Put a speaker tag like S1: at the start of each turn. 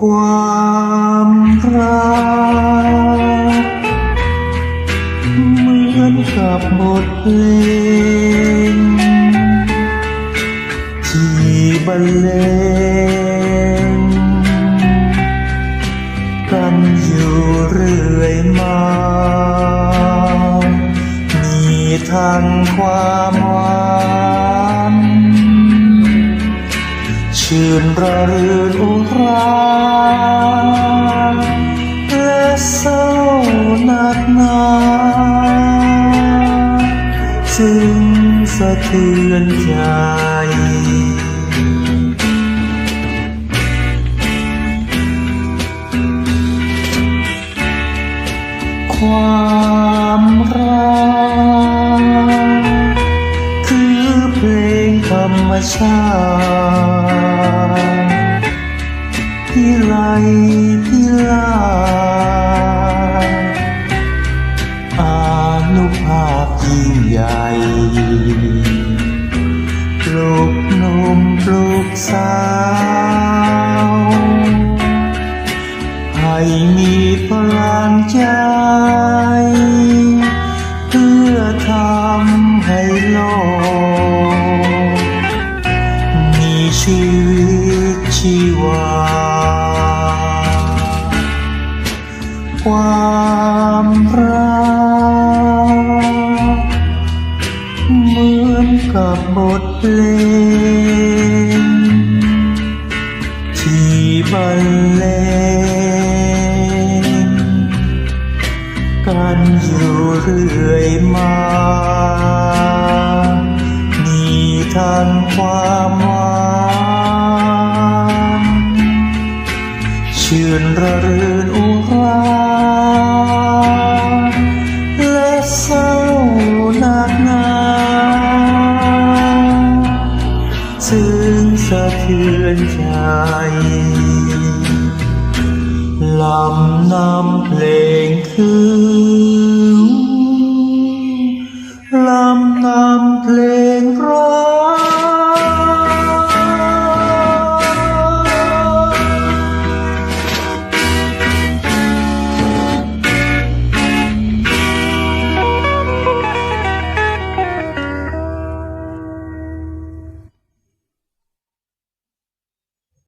S1: ความรักเหมือนกับบทเพลงที่บรรเลงกันอยู่เรื่อยมา มีทางความหวาน ชื่นระรื่นอุราและเศร้านักหนาซึ่งสะเทือนใจความรักคือเพลงธรรมชาติ ลุกหนุ่มปลุกสาวให้มีพลังใจ เพื่อทำให้โลก มีชีวิตชีวา ความรัก กับบทเพลง ที่บรรเลงกันอยู่เรื่อยมา มีทันความหวาน สะเทือนใจลำนำเพลงคือลำนำเพลง